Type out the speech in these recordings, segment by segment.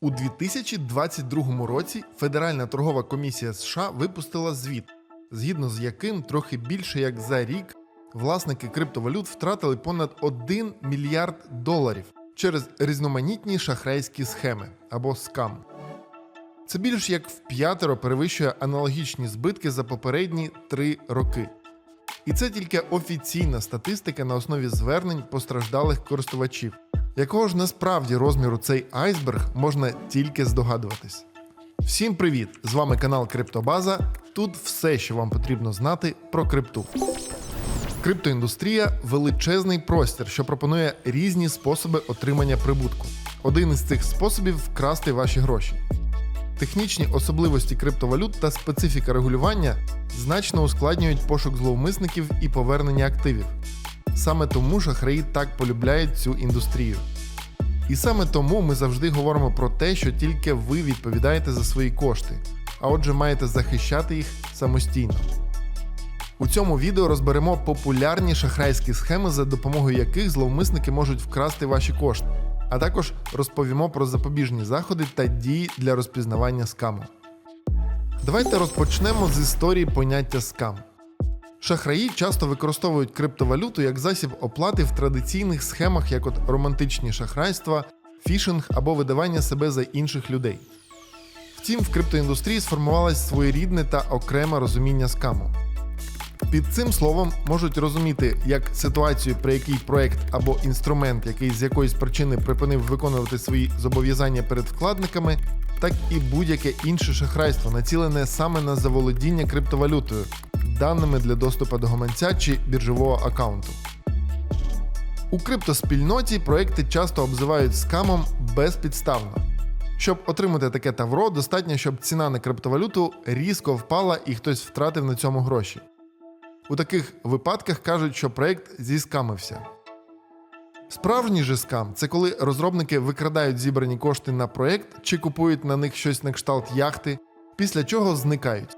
У 2022 році Федеральна торгова комісія США випустила звіт, згідно з яким трохи більше як за рік власники криптовалют втратили понад 1 мільярд доларів через різноманітні шахрайські схеми або скам. Це більш як в п'ятеро перевищує аналогічні збитки за попередні три роки. І це тільки офіційна статистика на основі звернень постраждалих користувачів. Якого ж насправді розміру цей айсберг можна тільки здогадуватись. Всім привіт! З вами канал Криптобаза. Тут все, що вам потрібно знати про крипту. Криптоіндустрія величезний простір, що пропонує різні способи отримання прибутку. Один із цих способів вкрасти ваші гроші. Технічні особливості криптовалют та специфіка регулювання значно ускладнюють пошук зловмисників і повернення активів. Саме тому шахраї так полюбляють цю індустрію. І саме тому ми завжди говоримо про те, що тільки ви відповідаєте за свої кошти, а отже, маєте захищати їх самостійно. У цьому відео розберемо популярні шахрайські схеми, за допомогою яких зловмисники можуть вкрасти ваші кошти, а також розповімо про запобіжні заходи та дії для розпізнавання скаму. Давайте розпочнемо з історії поняття скам. Шахраї часто використовують криптовалюту як засіб оплати в традиційних схемах, як от романтичні шахрайства, фішинг або видавання себе за інших людей. Втім, в криптоіндустрії сформувалось своєрідне та окреме розуміння скаму. Під цим словом можуть розуміти як ситуацію, при якій проект або інструмент, який з якоїсь причини припинив виконувати свої зобов'язання перед вкладниками, так і будь-яке інше шахрайство, націлене саме на заволодіння криптовалютою, даними для доступу до гаманця чи біржового аккаунту. У криптоспільноті проекти часто обзивають скамом безпідставно. Щоб отримати таке тавро, достатньо, щоб ціна на криптовалюту різко впала і хтось втратив на цьому гроші. У таких випадках кажуть, що проект зіскамився. Справжній же скам це коли розробники викрадають зібрані кошти на проект чи купують на них щось на кшталт яхти, після чого зникають.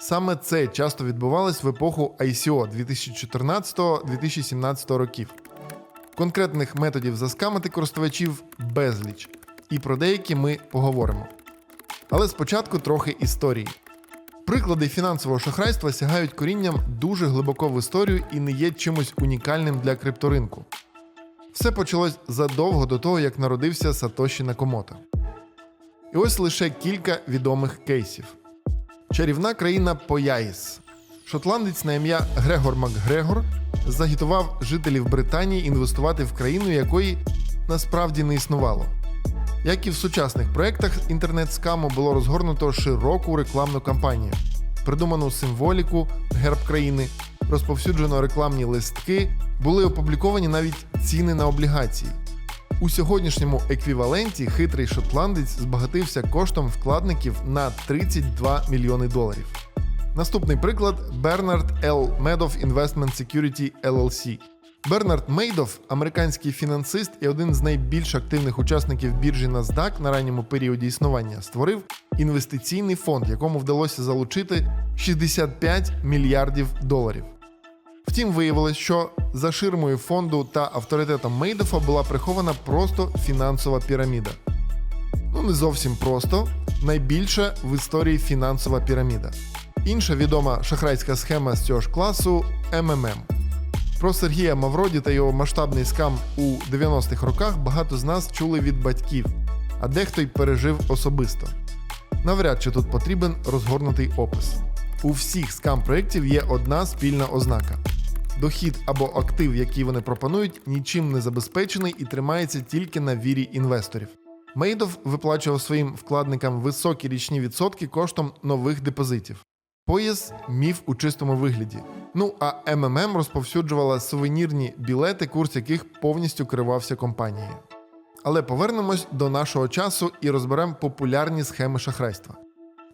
Саме це часто відбувалось в епоху ICO 2014-2017 років. Конкретних методів заскамити користувачів безліч, і про деякі ми поговоримо. Але спочатку трохи історії. Приклади фінансового шахрайства сягають корінням дуже глибоко в історію і не є чимось унікальним для крипторинку. Все почалось задовго до того, як народився Сатоші Накомото. І ось лише кілька відомих кейсів. Чарівна країна Пояїс. Шотландець на ім'я Грегор Макгрегор загітував жителів Британії інвестувати в країну, якої насправді не існувало. Як і в сучасних проєктах інтернет-скаму було розгорнуто широку рекламну кампанію, придуману символіку герб країни, розповсюджено рекламні листки, були опубліковані навіть ціни на облігації. У сьогоднішньому еквіваленті хитрий шотландець збагатився коштом вкладників на 32 мільйони доларів. Наступний приклад Бернард Л. Медов Investment Security LLC. Бернард Мейдов, американський фінансист і один з найбільш активних учасників біржі NASDAQ на ранньому періоді існування, створив інвестиційний фонд, якому вдалося залучити 65 мільярдів доларів. Втім, виявилось, що за ширмою фонду та авторитетом Мейдофа була прихована просто фінансова піраміда. Ну, не зовсім просто, найбільша в історії фінансова піраміда. Інша відома шахрайська схема з цього ж класу МММ. Про Сергія Мавроді та його масштабний скам у 90-х роках багато з нас чули від батьків, а дехто й пережив особисто. Навряд чи тут потрібен розгорнутий опис. У всіх скам проєктів є одна спільна ознака: дохід або актив, який вони пропонують, нічим не забезпечений і тримається тільки на вірі інвесторів. Мейдов виплачував своїм вкладникам високі річні відсотки коштом нових депозитів. Пояс міф у чистому вигляді. Ну а МММ розповсюджувала сувенірні білети, курс яких повністю керувався компанією. Але повернемось до нашого часу і розберемо популярні схеми шахрайства.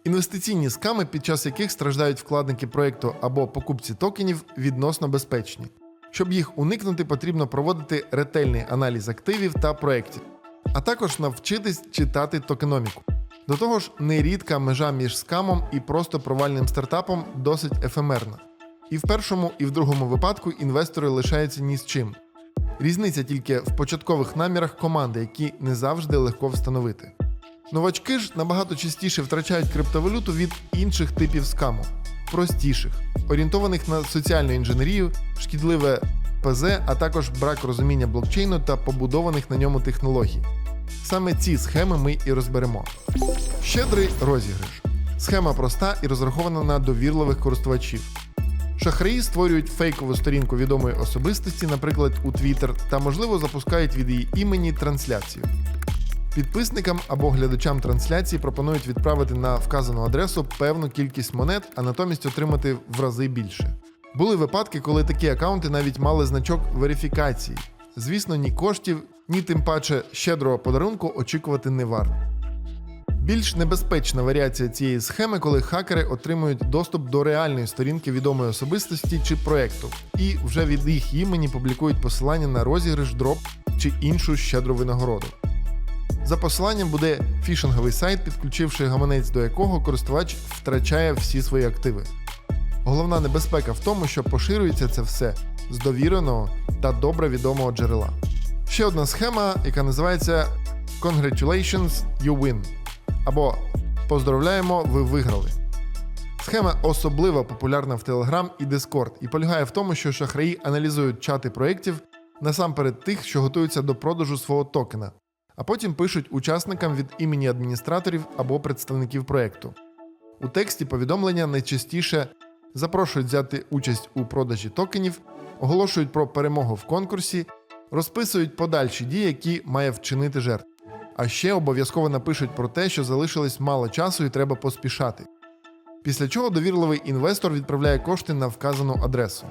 Інвестиційні сками, під час яких страждають вкладники проєкту або покупці токенів, відносно безпечні. Щоб їх уникнути, потрібно проводити ретельний аналіз активів та проєктів, а також навчитись читати токеноміку. До того ж, нерідка межа між скамом і просто провальним стартапом досить ефемерна. І в першому, і в другому випадку інвестори лишаються ні з чим. Різниця тільки в початкових намірах команди, які не завжди легко встановити. Новачки ж набагато частіше втрачають криптовалюту від інших типів скаму, простіших, орієнтованих на соціальну інженерію, шкідливе ПЗ, а також брак розуміння блокчейну та побудованих на ньому технологій. Саме ці схеми ми і розберемо. Щедрий розіграш. Схема проста і розрахована на довірливих користувачів. Шахраї створюють фейкову сторінку відомої особистості, наприклад, у Twitter, та можливо запускають від її імені трансляцію. Підписникам або глядачам трансляції пропонують відправити на вказану адресу певну кількість монет, а натомість отримати в рази більше. Були випадки, коли такі акаунти навіть мали значок верифікації. Звісно, ні коштів, ні тим паче щедрого подарунку очікувати не варто. Більш небезпечна варіація цієї схеми, коли хакери отримують доступ до реальної сторінки відомої особистості чи проекту, і вже від їх імені публікують посилання на розіграш, дроп чи іншу щедру винагороду. За посиланням буде фішинговий сайт, підключивши гаманець до якого користувач втрачає всі свої активи. Головна небезпека в тому, що поширюється це все з довіреного та добре відомого джерела. Ще одна схема, яка називається Congratulations, you win або Поздравляємо, ви виграли. Схема особливо популярна в Telegram і Discord і полягає в тому, що шахраї аналізують чати проєктів насамперед тих, що готуються до продажу свого токена, а потім пишуть учасникам від імені адміністраторів або представників проєкту. У тексті повідомлення найчастіше запрошують взяти участь у продажі токенів, оголошують про перемогу в конкурсі, розписують подальші дії, які має вчинити жертва. А ще обов'язково напишуть про те, що залишилось мало часу і треба поспішати. Після чого довірливий інвестор відправляє кошти на вказану адресу.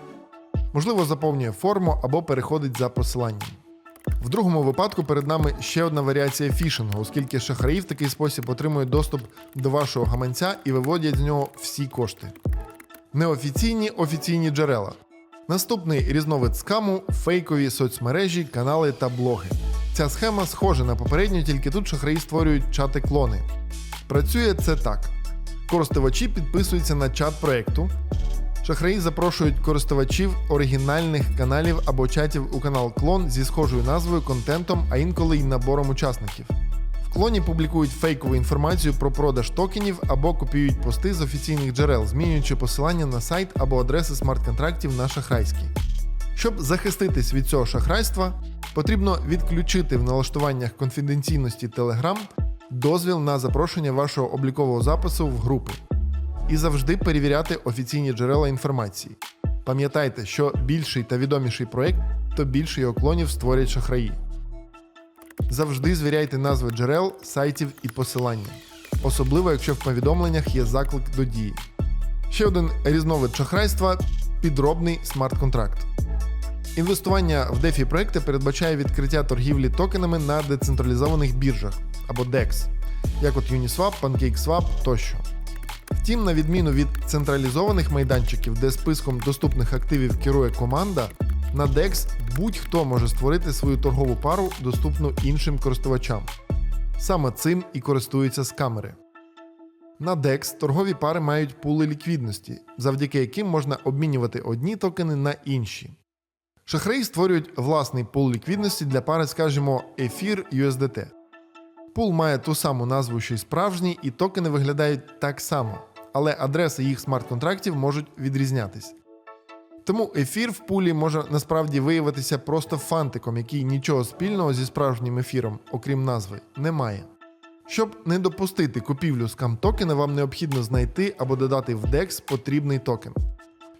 Можливо, заповнює форму або переходить за посиланням. В другому випадку перед нами ще одна варіація фішингу, оскільки шахраї в такий спосіб отримують доступ до вашого гаманця і виводять з нього всі кошти. Неофіційні офіційні джерела. Наступний різновид скаму фейкові соцмережі, канали та блоги. Ця схема схожа на попередню, тільки тут шахраї створюють чати-клони. Працює це так: користувачі підписуються на чат проекту. Шахраї запрошують користувачів оригінальних каналів або чатів у канал клон зі схожою назвою, контентом, а інколи й набором учасників. В клоні публікують фейкову інформацію про продаж токенів або копіюють пости з офіційних джерел, змінюючи посилання на сайт або адреси смарт-контрактів на шахрайські. Щоб захиститись від цього шахрайства, потрібно відключити в налаштуваннях конфіденційності Telegram дозвіл на запрошення вашого облікового запису в групи і завжди перевіряти офіційні джерела інформації. Пам'ятайте, що більший та відоміший проєкт, то більше його клонів створять шахраї. Завжди звіряйте назви джерел, сайтів і посилання, особливо якщо в повідомленнях є заклик до дії. Ще один різновид шахрайства підробний смарт-контракт. Інвестування в DeFi проекти передбачає відкриття торгівлі токенами на децентралізованих біржах або DEX, як от Uniswap, PancakeSwap тощо. Втім, на відміну від централізованих майданчиків, де списком доступних активів керує команда, на DEX будь-хто може створити свою торгову пару, доступну іншим користувачам. Саме цим і користуються скамери. На DEX торгові пари мають пули ліквідності, завдяки яким можна обмінювати одні токени на інші. Шахраї створюють власний пул ліквідності для пари, скажімо, ефір USDT. Пул має ту саму назву, що й справжній, і токени виглядають так само, але адреси їх смарт-контрактів можуть відрізнятись. Тому ефір в пулі може насправді виявитися просто фантиком, який нічого спільного зі справжнім ефіром, окрім назви, не має. Щоб не допустити купівлю скам токена, вам необхідно знайти або додати в DEX потрібний токен.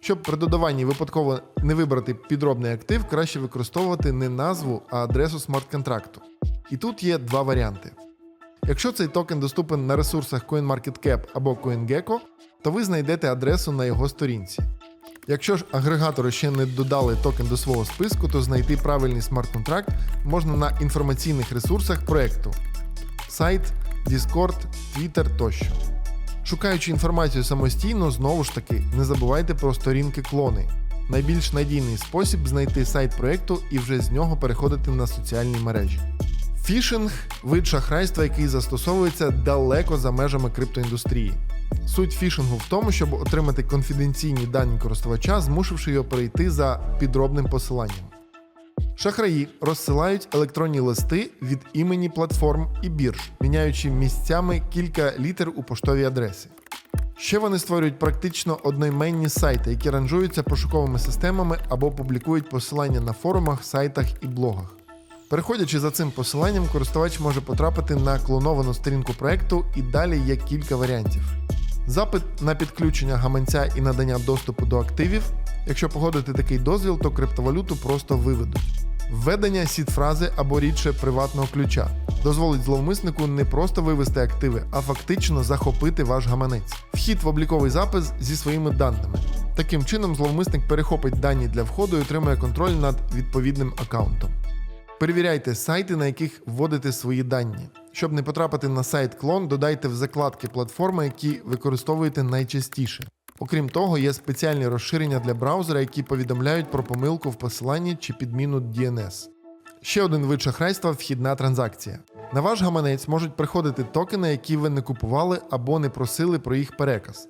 Щоб при додаванні випадково не вибрати підробний актив, краще використовувати не назву, а адресу смарт-контракту. І тут є два варіанти. Якщо цей токен доступен на ресурсах CoinMarketCap або CoinGecko, то ви знайдете адресу на його сторінці. Якщо ж агрегатори ще не додали токен до свого списку, то знайти правильний смарт-контракт можна на інформаційних ресурсах проекту сайт, Discord, Twitter тощо. Шукаючи інформацію самостійно, знову ж таки, не забувайте про сторінки клони. Найбільш надійний спосіб знайти сайт проекту і вже з нього переходити на соціальні мережі. Фішинг вид шахрайства, який застосовується далеко за межами криптоіндустрії. Суть фішингу в тому, щоб отримати конфіденційні дані користувача, змусивши його перейти за підробним посиланням. Шахраї розсилають електронні листи від імені платформ і бірж, міняючи місцями кілька літер у поштовій адресі. Ще вони створюють практично одноіменні сайти, які ранжуються пошуковими системами або публікують посилання на форумах, сайтах і блогах. Переходячи за цим посиланням, користувач може потрапити на клоновану сторінку проекту і далі є кілька варіантів. Запит на підключення гаманця і надання доступу до активів. Якщо погодити такий дозвіл, то криптовалюту просто виведуть. Введення сід-фрази або рідше приватного ключа дозволить зловмиснику не просто вивести активи, а фактично захопити ваш гаманець. Вхід в обліковий запис зі своїми даними. Таким чином, зловмисник перехопить дані для входу і отримує контроль над відповідним аккаунтом. Перевіряйте сайти, на яких вводите свої дані. Щоб не потрапити на сайт клон, додайте в закладки платформи, які використовуєте найчастіше. Окрім того, є спеціальні розширення для браузера, які повідомляють про помилку в посиланні чи підміну DNS. Ще один вид шахрайства вхідна транзакція. На ваш гаманець можуть приходити токени, які ви не купували або не просили про їх переказ.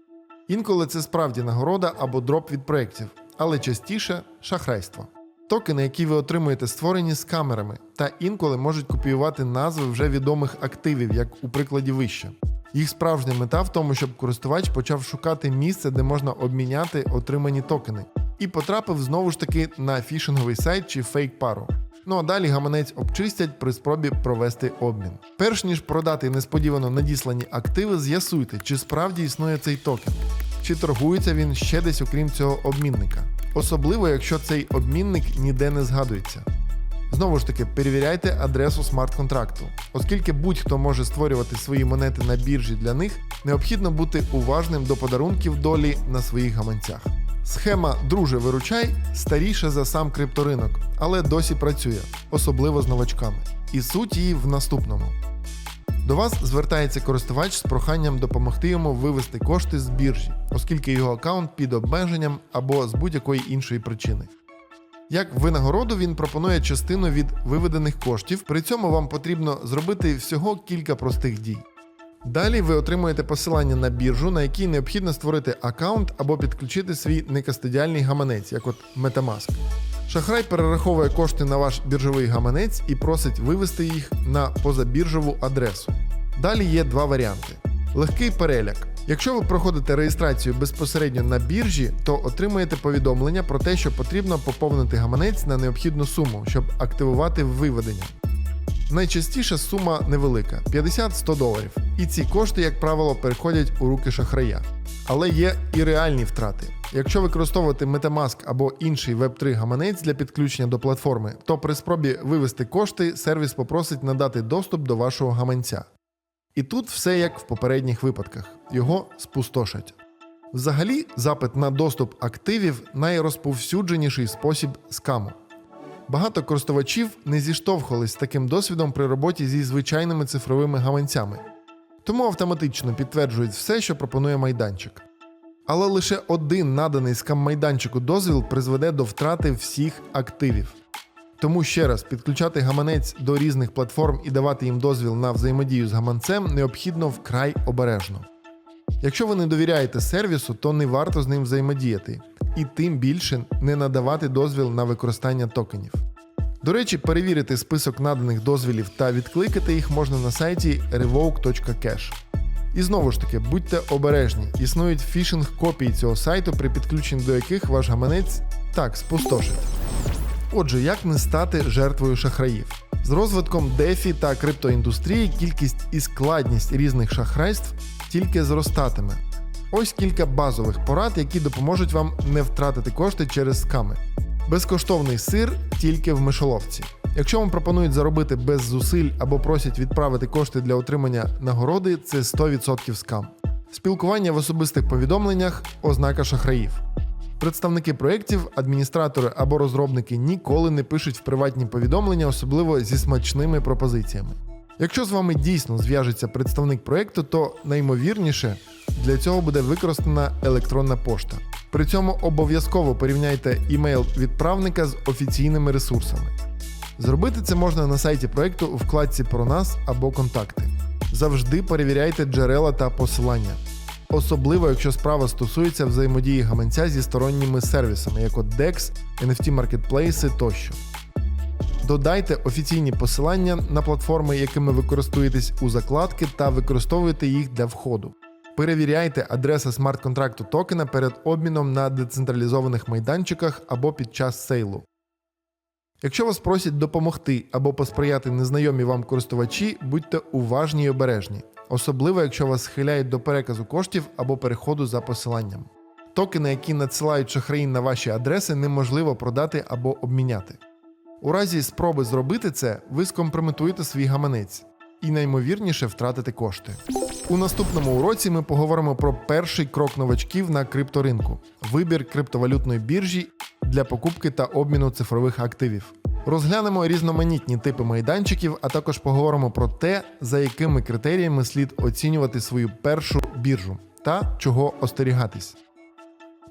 Інколи це справді нагорода або дроп від проєктів, але частіше шахрайство. Токени, які ви отримуєте, створені з камерами, та інколи можуть копіювати назви вже відомих активів, як у прикладі вище. Їх справжня мета в тому, щоб користувач почав шукати місце, де можна обміняти отримані токени, і потрапив знову ж таки на фішинговий сайт чи фейк-пару. Ну а далі гаманець обчистять при спробі провести обмін. Перш ніж продати несподівано надіслані активи, з'ясуйте, чи справді існує цей токен, чи торгується він ще десь окрім цього обмінника. Особливо, якщо цей обмінник ніде не згадується. Знову ж таки, перевіряйте адресу смарт-контракту. Оскільки будь-хто може створювати свої монети на біржі для них, необхідно бути уважним до подарунків долі на своїх гаманцях. Схема Друже виручай старіша за сам крипторинок, але досі працює, особливо з новачками. І суть її в наступному. До вас звертається користувач з проханням допомогти йому вивести кошти з біржі, оскільки його аккаунт під обмеженням або з будь-якої іншої причини. Як винагороду він пропонує частину від виведених коштів, при цьому вам потрібно зробити всього кілька простих дій. Далі ви отримуєте посилання на біржу, на якій необхідно створити аккаунт або підключити свій некастодіальний гаманець, як от Metamask. Шахрай перераховує кошти на ваш біржовий гаманець і просить вивести їх на позабіржову адресу. Далі є два варіанти: легкий переляк. Якщо ви проходите реєстрацію безпосередньо на біржі, то отримаєте повідомлення про те, що потрібно поповнити гаманець на необхідну суму, щоб активувати виведення. Найчастіше сума невелика 50-100 доларів. І ці кошти, як правило, переходять у руки шахрая. Але є і реальні втрати. Якщо використовувати Metamask або інший Web3 гаманець для підключення до платформи, то при спробі вивести кошти сервіс попросить надати доступ до вашого гаманця. І тут все як в попередніх випадках його спустошать. Взагалі, запит на доступ активів найрозповсюдженіший спосіб скаму. Багато користувачів не зіштовхувались з таким досвідом при роботі зі звичайними цифровими гаманцями, тому автоматично підтверджують все, що пропонує майданчик. Але лише один наданий скам майданчику дозвіл призведе до втрати всіх активів. Тому ще раз підключати гаманець до різних платформ і давати їм дозвіл на взаємодію з гаманцем необхідно вкрай обережно. Якщо ви не довіряєте сервісу, то не варто з ним взаємодіяти, і тим більше не надавати дозвіл на використання токенів. До речі, перевірити список наданих дозвілів та відкликати їх можна на сайті revoke.cash. І знову ж таки, будьте обережні, існують фішинг копії цього сайту, при підключенні до яких ваш гаманець так спустошить. Отже, як не стати жертвою шахраїв? З розвитком дефі та криптоіндустрії кількість і складність різних шахрайств тільки зростатиме. Ось кілька базових порад, які допоможуть вам не втратити кошти через сками. Безкоштовний сир тільки в мишоловці. Якщо вам пропонують заробити без зусиль або просять відправити кошти для отримання нагороди, це 100% скам. Спілкування в особистих повідомленнях ознака шахраїв. Представники проєктів, адміністратори або розробники ніколи не пишуть в приватні повідомлення, особливо зі смачними пропозиціями. Якщо з вами дійсно зв'яжеться представник проєкту, то наймовірніше для цього буде використана електронна пошта. При цьому обов'язково порівняйте імейл відправника з офіційними ресурсами. Зробити це можна на сайті проєкту у вкладці про нас або контакти. Завжди перевіряйте джерела та посилання. Особливо, якщо справа стосується взаємодії гаманця зі сторонніми сервісами, як от DEX, NFT маркетплейси тощо. Додайте офіційні посилання на платформи, якими ви користуєтесь у закладки, та використовуйте їх для входу. Перевіряйте адреси смарт-контракту токена перед обміном на децентралізованих майданчиках або під час сейлу. Якщо вас просять допомогти або посприяти незнайомі вам користувачі, будьте уважні й обережні, особливо якщо вас схиляють до переказу коштів або переходу за посиланням. Токени, які надсилають шахраї на ваші адреси, неможливо продати або обміняти. У разі спроби зробити це, ви скомпрометуєте свій гаманець і наймовірніше втратите кошти. У наступному уроці ми поговоримо про перший крок новачків на крипторинку вибір криптовалютної біржі для покупки та обміну цифрових активів. Розглянемо різноманітні типи майданчиків, а також поговоримо про те, за якими критеріями слід оцінювати свою першу біржу та чого остерігатись.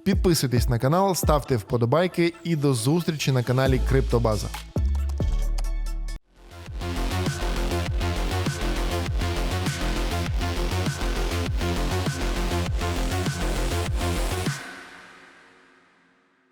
Підписуйтесь на канал, ставте вподобайки і до зустрічі на каналі Криптобаза.